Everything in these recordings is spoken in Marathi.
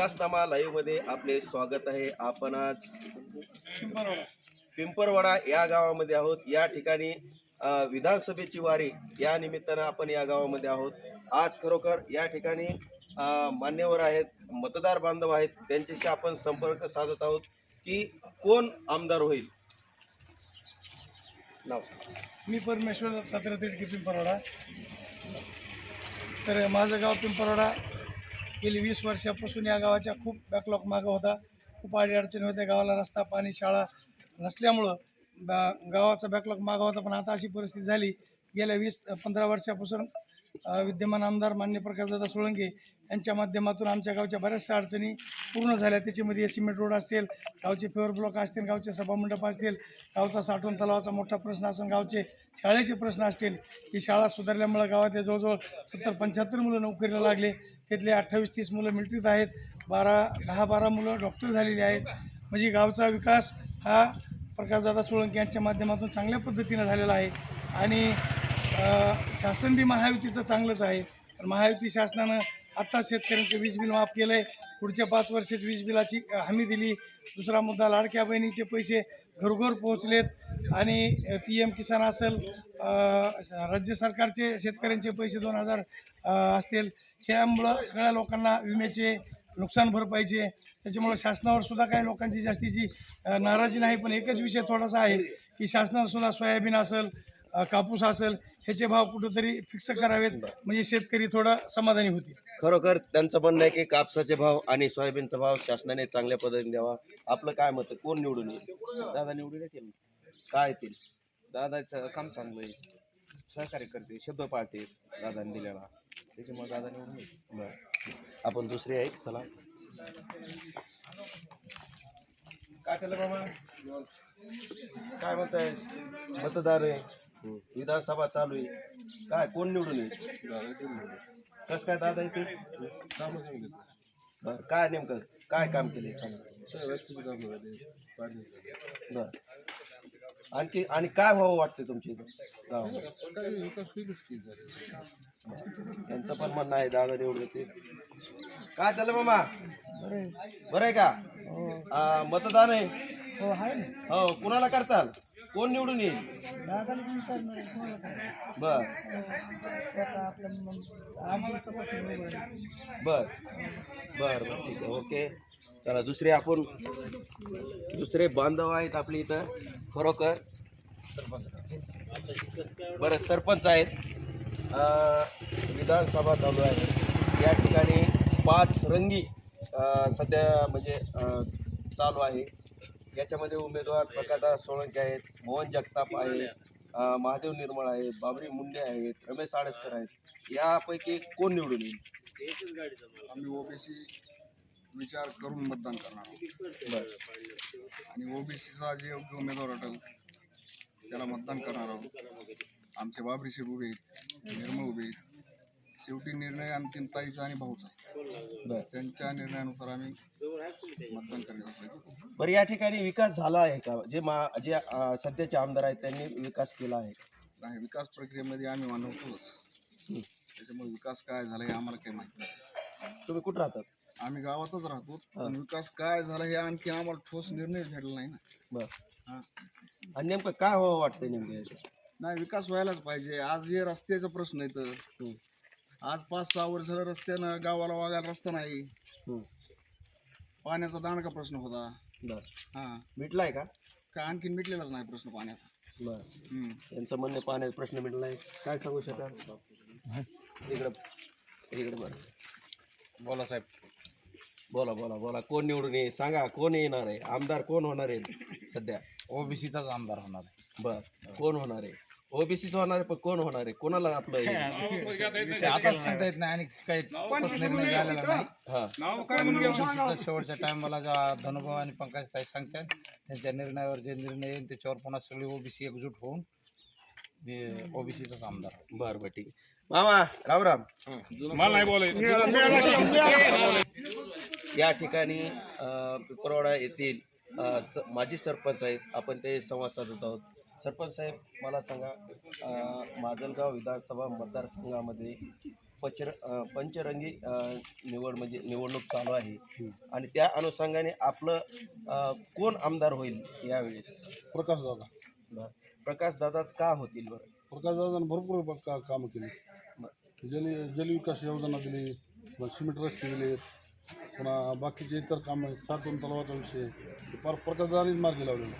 विकासनामा लाईव्हमध्ये आपले स्वागत आहे. आपण आज पिंपरवाडा या गावामध्ये आहोत. या ठिकाणी विधानसभेची वारी या निमित्तानं आपण या गावामध्ये आहोत. आज खरोखर या ठिकाणी मान्यवर आहेत मतदार बांधव आहेत. त्यांच्याशी आपण संपर्क साधत आहोत की कोण आमदार होईल? नाव. मी परमेश्वर दत्तात्रय तिडकी पिंपरवाडा. तर माझं गाव पिंपरवाडा. गेली वीस वर्षापासून या गावाच्या खूप बॅकलॉग मागं होता. खूप अडीअडचणी होत्या. गावाला रस्ता पाणी शाळा नसल्यामुळं बा- गावाचा बॅकलॉग मागं होता. पण आता अशी परिस्थिती झाली. गेल्या वीस पंधरा वर्षापासून विद्यमान आमदार मान्य प्रकाशदादा सोळंके यांच्या माध्यमातून आमच्या गावच्या बऱ्याचशा अडचणी पूर्ण झाल्या. त्याच्यामध्ये सिमेंट रोड असतील गावचे फेवर ब्लॉक असतील गावचे सभामंडप असतील गावचा साठवण तलावाचा मोठा प्रश्न असेल गावचे शाळेचे प्रश्न असतील. ही शाळा सुधारल्यामुळे गावातल्या जवळजवळ सत्तर पंच्याहत्तर मुलं नोकरीला लागले. त्यातले अठ्ठावीस तीस मुलं मिलिटरीत आहेत. बारा दहा बारा मुलं डॉक्टर झालेली आहेत. म्हणजे गावचा विकास हा प्रकाशदादा सोळंके यांच्या माध्यमातून चांगल्या पद्धतीनं झालेला आहे. आणि शासन बी महायुतीचं चांगलंच आहे. पण महायुती शासनानं आत्ता शेतकऱ्यांचं वीज बिल माफ केलं आहे पुढच्या पाच वर्षाची वीज बिलाची हमी दिली. दुसरा मुद्दा लाडक्या बहिणीचे पैसे घरोघर पोहोचलेत. आणि पी एम किसान असेल राज्य सरकारचे शेतकऱ्यांचे पैसे दोन हजार असतील. ह्यामुळं सगळ्या लोकांना विम्याचे नुकसान भरपाईचे त्याच्यामुळं शासनावर सुद्धा काही लोकांची जास्तीची नाराजी नाही. पण एकच विषय थोडासा आहे की शासनावर सुद्धा सोयाबीन असेल कापूस असेल ह्याचे भाव कुठंतरी फिक्स करावेत. म्हणजे शेतकरी थोडा समाधानी होतील. खरोखर त्यांचं म्हणणं आहे की कापसाचे भाव आणि सोयाबीनचा भाव शासनाने चांगल्या पद्धतीने द्यावा. आपलं काय मत आहे? कोण निवडून येईल? दादा निवडून येतील? काय येतील? दादाचं काम चांगलं आहे. सहकार्य करते शब्द पाळते दादाने दिलेला. त्याच्यामुळे दादा निवडून येईल. बरं. आपण दुसरी आहे चला. काय केलं बाबा काय म्हणताय? मतदार आहे. विधानसभा चालू आहे. काय कोण निवडून येईल? कसं काय दादा येते बरं काय नेमकं काय काम केले बरं. आणखी आणि काय व्हावं वाटतं तुमच्या इथं? त्यांचं पण म्हणणं आहे दादा निवडून येते काय चाललं मामा? बरं आहे का? आ, मतदान आहे? हो हो कुणाला करताल? कोण निवडून येईल? बर. बर. बर बर. ठीक आहे. ओके. चला दुसरे आपण दुसरे बांधव आहेत आपल्या इथं. खरोखर. बरं सरपंच आहेत. अं, विधानसभा चालू आहे. या ठिकाणी पाच रंगी अं, सध्या म्हणजे अं, चालू आहे. याच्यामध्ये उमेदवार प्रकाशदास सोळंके आहेत मोहन जगताप आहेत महादेव निर्मळ आहेत बाबरी मुंडे आहेत रमेश आडसकर आहेत. यापैकी कोण निवडून येईल? आम्ही ओबीसी विचार करून मतदान करणार आहोत. आणि ओबीसीचा जे योग्य उमेदवार वाटेल त्याला मतदान करणार आहोत. आमचे बाबरी शेठ उभे आहेत निर्मळ उभे आहेत. शेवटी निर्णय अंतिम ताईचा आणि भाऊचा बरं. त्यांच्या निर्णयानुसार आम्ही मतदान करण्याचा बरं या ठिकाणी विकास झाला आहे का? जे मा जे अं, सध्याचे आमदार आहेत त्यांनी विकास केला आहे नाही विकास प्रक्रियेमध्ये आम्ही मानवतोच हं. त्याच्यामुळे विकास काय झाला हे आम्हाला काही माहिती नाही. तुम्ही कुठं राहतात? आम्ही गावातच राहतो पण विकास काय झाला हे आणखी आम्हाला ठोस निर्णय भेटला नाही ना. बरं. हां. आणि नेमकं काय व्हावं वाटतं नेमकं याच्यात? नाही विकास व्हायलाच पाहिजे. आज हे रस्त्याचा प्रश्न आहे तर. हं. आज पाच सहा वर्ष झालं रस्त्यानं गावाला वागायला रस्ता नाही. हं. पाण्याचा दांडका प्रश्न होता. बरं. हां. मिटलाय का? काय आणखीन मिटलेलाच नाही प्रश्न पाण्याचा. बरं. हं. त्यांचं म्हणणे पाण्याचा प्रश्न मिटला आहे काय सांगू शकाल? इकडं. इकडे बरं. बोला साहेब. बोला बोला बोला. कोण निवडून येईल? सांगा कोण येणार आहे? आमदार कोण होणार आहे सध्या? ओबीसीचाच आमदार होणार बर. कोण होणार आहे? ओबीसीच होणार आहे पण कोण होणार आहे? कोणाला आपलं हे? ते आता सांगता येत नाही आणि काही ठोस निर्णय झालेला नाही. हा. OBC चा शेवटच्या टायमाला जेव्हा धनुभाव आणि पंकज ताई सांगतात त्यांच्या निर्णयावर जे निर्णय येईल त्याच्यावर पुन्हा सगळी ओबीसी एकजूट होऊन ओबीसीचाच आमदार बर बर ठीक आहे. मामा राम राम. या ठिकाणी अं, पिंपरवाडा येथील अं, स- माजी सरपंच आहेत. आपण ते संवाद साधत आहोत. सरपंच साहेब मला सांगा माजलगाव विधानसभा मतदारसंघामध्ये पचर पंचरंगी निवड म्हणजे निवडणूक चालू आहे. आणि त्या अनुषंगाने आपलं कोण आमदार होईल यावेळेस? प्रकाश दादा. प्रकाश दादाच का होतील बरं? प्रकाश दादानं भरपूर का कामं केली. जल जलविकास योजना दिली सिमेंट रस्ते दिले पुन्हा बाकीचे इतर कामं साठवण तलावाचा विषय. फार प्रकाशदानीच मार्गी लावलेला.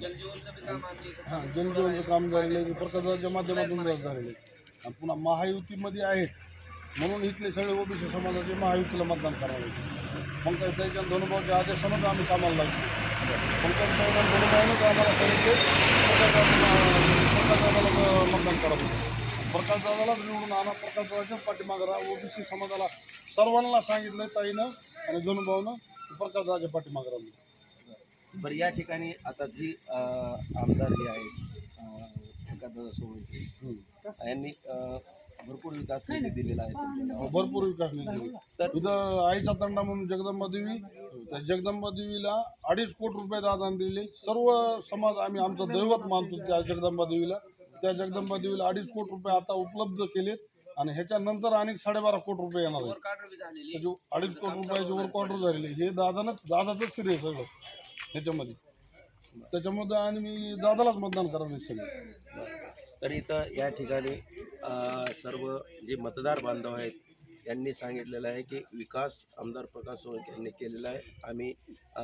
हां जलजीवनचं काम झालेलं आहे प्रकल्पाच्या माध्यमातून झालेलं आहे. आणि पुन्हा महायुतीमध्ये आहेत. म्हणून इथले सगळे ओबीसी समाजाचे महायुतीला मतदान करावं लागतं पंकज ताईच्या धनुभावच्या आदेशानंच आम्ही कामाला लागलो. पंकज ताईच्या धनुभावनंच आम्हाला सांगितले प्रकाशदादाला मतदान करावं प्रकाशदादालाच निवडून आणा. प्रकाशदादाच्याच पाठीमागं राहा. ओबीसी समाजाला सर्वांना सांगितलं ताईनं आणि धनुभावनं प्रकाशदादाच्या पाठीमागं राहिलं बरं या ठिकाणी आता जी आमदार जे आहेत सोळंके यांनी भरपूर विकास निधी दिलेला आहे. भरपूर विकास निधी तर- इथं आईचा तंडा म्हणून जगदंबा देवी त्या जगदंबा देवीला अडीच कोटी रुपये दादान दिले. सर्व समाज आम्ही आमचं दैवत मानतो त्या जगदंबा देवीला. त्या जगदंबा देवीला अडीच कोटी रुपये आता उपलब्ध केलेत आणि ह्याच्यानंतर अनेक साडेबारा कोटी रुपये येणार त्याचे अडीच कोटी रुपयाचे वर क्वार्टर झालेले हे दादानंच दादाचंच श्रेय सगळं. ह्याच्यामध्ये. त्याच्यामध्ये आणि मी दादालाच मतदान करायचं सगळं. तर इथं या ठिकाणी अ, सर्व जे मतदार बांधव आहेत यांनी सांगितलेलं आहे की विकास आमदार प्रकाश सोळंके यांनी केलेला आहे. आम्ही अ,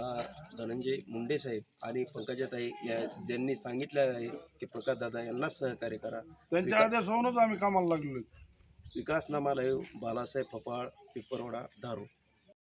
धनंजय मुंडे साहेब आणि पंकजाताई या ज्यांनी सांगितलेलं आहे की प्रकाशदादा यांनाच सहकार्य करा. त्यांच्या आदेशावरूनच आम्ही कामाला लागलेलो आहे. विकास नामालय बालासाहेब फपाळ पिपरवडा धारू